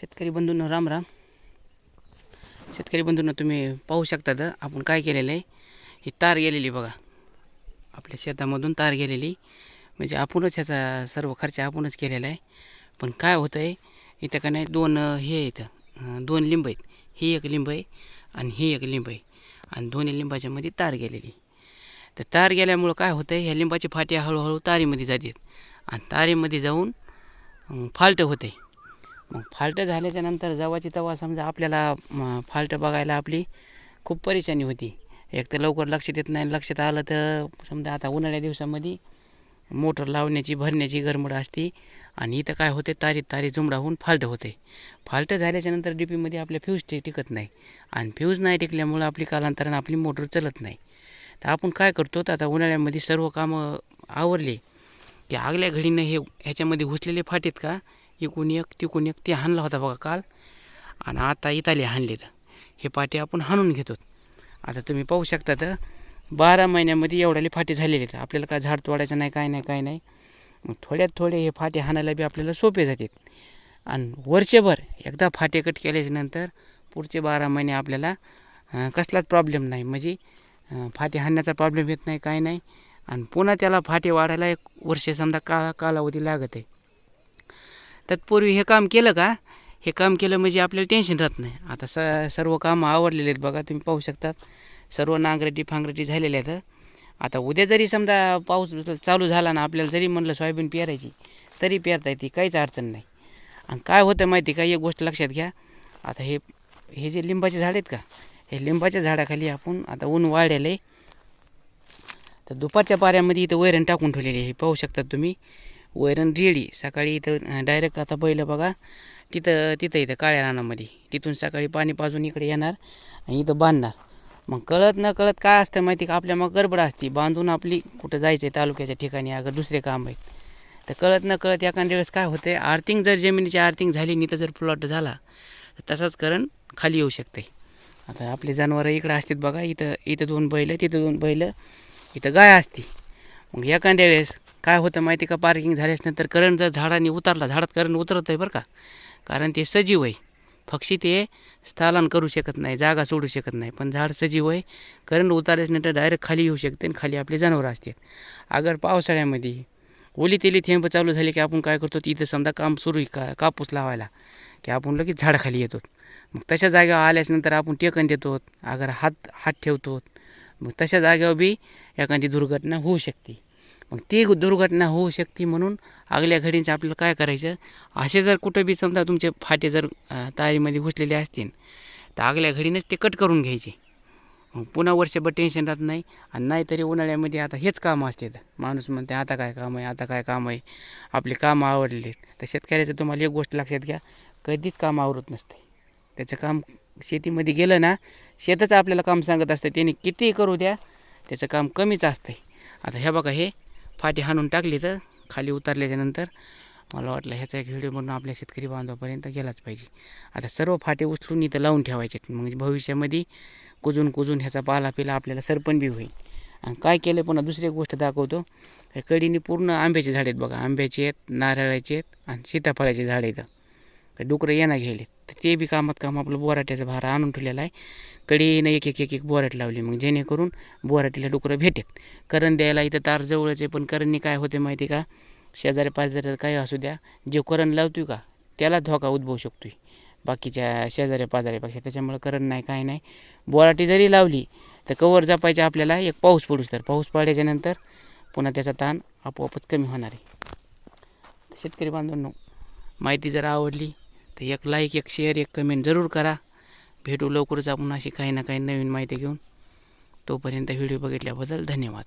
शेतकरी बंधूंनो राम राम. शेतकरी बंधूंना तुम्ही पाहू शकतात आपण काय केलेलं आहे? ही तार गेलेली बघा. आपल्या शेतामधून तार गेलेली. म्हणजे आपणच ह्याचा सर्व खर्च आपणच केलेला आहे. पण काय होतं आहे इथं का नाही दोन हे आहेत. दोन लिंब आहेत. ही एक लिंब आहे आणि ही एक लिंब आहे. आणि दोन्ही लिंबाच्यामध्ये तार गेलेली. तर तार गेल्यामुळं काय होतं आहे ह्या लिंबाची फाट्या हळूहळू तारीमध्ये जातात. आणि तारीमध्ये जाऊन अं, फाल्ट होते मग फाल्ट झाल्याच्यानंतर तवा समजा आपल्याला म, फाल्ट बघायला आपली खूप परेशानी होती. एक तर लवकर लक्षात येत नाही लक्षात आलं तर समजा आता उन्हाळ्या दिवसामध्ये मोटर लावण्याची भरण्याची गरमड असते आणि इथं काय होते तारी तारी जुमडाहून फाल्ट होते. फाल्ट झाल्याच्यानंतर डी पीमध्ये आपल्या फ्यूज ते टिकत नाही आणि फ्यूज नाही टिकल्यामुळं आपली कालांतरानं आपली मोटर चालत नाही. तर आपण काय करतो तर आता उन्हाळ्यामध्ये सर्व कामं आवरले की आगल्या घडीनं हे ह्याच्यामध्ये घुसलेले फाटेत का? इकून एक तिकून एक ते हाणला होता बघा काल. आणि आता इताले हाणले तर हे पाटे आपण हाणून घेतो. आता तुम्ही पाहू शकता तर बारा महिन्यामध्ये एवढ्याले फाटे झालेले आहेत. आपल्याला काय झाड तोडायचं नाही काय नाही काय नाही. मग थोड्यात थोडे हे फाटे हाणायला बी आपल्याला सोपे जातात. आणि वर्षभर एकदा फाटे कट केल्याच्यानंतर पुढचे बारा महिने आपल्याला कसलाच प्रॉब्लेम नाही. म्हणजे फाटे हाणण्याचा प्रॉब्लेम येत नाही काय नाही. आणि पुन्हा त्याला फाटे वाढायला एक वर्ष समजा का कालावधी लागत आहे. तत्पूर्वी हे काम केलं का? हे काम केलं म्हणजे आपल्याला टेन्शन राहत नाही. आता स सर्व कामं आवडलेले आहेत बघा तुम्ही पाहू शकतात सर्व नांगरटी फांगरटी झालेल्या आहेत. आता उद्या जरी समजा पाऊस चालू झाला ना आपल्याला जरी म्हणलं सोयाबीन पेरायची तरी पेरता येते काहीच अडचण नाही. आणि काय होतं माहिती का? एक गोष्ट लक्षात घ्या. आता हे हे जे लिंबाचे झाड आहेत का? हे लिंबाच्या झाडाखाली आपण आता ऊन वाढलेलं आहे तर दुपारच्या पाऱ्यामध्ये इथं वैरण टाकून ठेवलेली आहे. हे पाहू शकतात तुम्ही. वैरण रेडी. सकाळी इथं डायरेक्ट आता पहिलं बघा तिथं तिथं इथं काळ्या रानामध्ये. तिथून सकाळी पाणी पाजून इकडे येणार आणि इथं बांधणार. मग कळत न कळत काय असतं माहिती का? आपल्या मग गडबड असते. बांधून आपली कुठं जायचं आहे तालुक्याच्या ठिकाणी अगर दुसरे काम आहेत तर कळत न कळत एखाद्या वेळेस काय होते आर्थिंग जर जमिनीची आर्थिंग झाली नाही तर जर प्लॉट झाला तर तसाच करण खाली येऊ शकते आता आपले जनावरं इकडं असतात बघा इथं इथं दोन बैलं तिथं दोन बैलं इथं गाय असती. मग एखाद्या वेळेस काय होतं माहिती का? पार्किंग झाल्याच्यानंतर करंट जर झाडाने उतरला झाडात करंट उतरत आहे बरं का? कारण ते सजीव आहे. पक्षी ते स्थलान करू शकत नाही जागा सोडू शकत नाही. पण झाड सजीव आहे. करंट उतारल्याच्यानंतर डायरेक्ट खाली येऊ शकते आणि खाली आपले जनावरं असतात. अगर पावसाळ्यामध्ये ओली तेली थेंब चालू झाली की आपण काय करतो? इथं समजा काम सुरू आहे का? कापूस लावायला. की आपण लगेच झाडाखाली येतो. मग तशा जागेवर आल्याच्यानंतर आपण टेकन देतो. अगर हात हात ठेवतो. मग तशा जागेवर बी एखादी दुर्घटना होऊ शकते. मग ती दुर्घटना होऊ शकते म्हणून आगल्या घडीचं आपल्याला काय करायचं? असे जर कुठं बी समजा तुमचे फाटे जर तारीमध्ये घुसलेले असतील तर आगल्या घडीनंच ते कट करून घ्यायचे. मग पुन्हा वर्षभर टेन्शन राहत नाही आणि नाहीतरी उन्हाळ्यामध्ये आता हेच कामं असतात. माणूस म्हणते आता काय काम आहे? आता काय काम आहे? आपले कामं आवडले तर शेतकऱ्याचं तुम्हाला एक गोष्ट लक्षात घ्या कधीच काम आवरत नसते. त्याचं काम शेतीमध्ये गेलं ना शेतच आपल्याला काम सांगत असतं त्याने कितीही करू द्या त्याचं काम कमीच असतं आता हे बघा हे फाटी हाणून टाकली तर खाली उतरल्याच्यानंतर मला वाटलं ह्याचा एक व्हिडिओ म्हणून आपल्या शेतकरी बांधवापर्यंत गेलाच पाहिजे. आता सर्व फाटे उचलून इथं लावून ठेवायचे म्हणजे भविष्यामध्ये कुजून कुजून ह्याचा पाला पिला आपल्याला सरपण बी होईल. आणि काय केलं पुन्हा दुसरी एक गोष्ट दाखवतो. हे कडीने पूर्ण आंब्याचे झाड आहेत बघा. आंब्याचे आहेत नारळाचे आहेत आणि सीताफळाचे झाड आहेत. डुकरं येणं घ्यायलेत. तर ते बी कामात काम आपलं बोराट्याचा भार आणून ठेवलेला आहे. कडीनं एक एक एक एक बोराट लावली मग जेणेकरून बोराटीला डुकरं भेटेत. करण द्यायला इथं तार जवळच आहे पण करणी काय होते माहिती का? शेजारी पाजारी काही असू द्या जे करण लावतोय का त्याला धोका उद्भवू शकतोय. बाकीच्या शेजाऱ्या पाजाऱ्यापेक्षा त्याच्यामुळं करण नाही काय नाही. बोराटी जरी लावली तर कवर जपायचे आपल्याला एक पाऊस पडूस तर. पाऊस पडल्याच्यानंतर पुन्हा त्याचा ताण आपोआपच कमी होणार आहे. शेतकरी बांधवांनो माहिती जर आवडली तर एक लाईक एक शेअर एक कमेंट जरूर करा. भेटू लवकरच आपण अशी काही ना काही नवीन माहिती घेऊन. तोपर्यंत व्हिडिओ बघितल्याबद्दल धन्यवाद.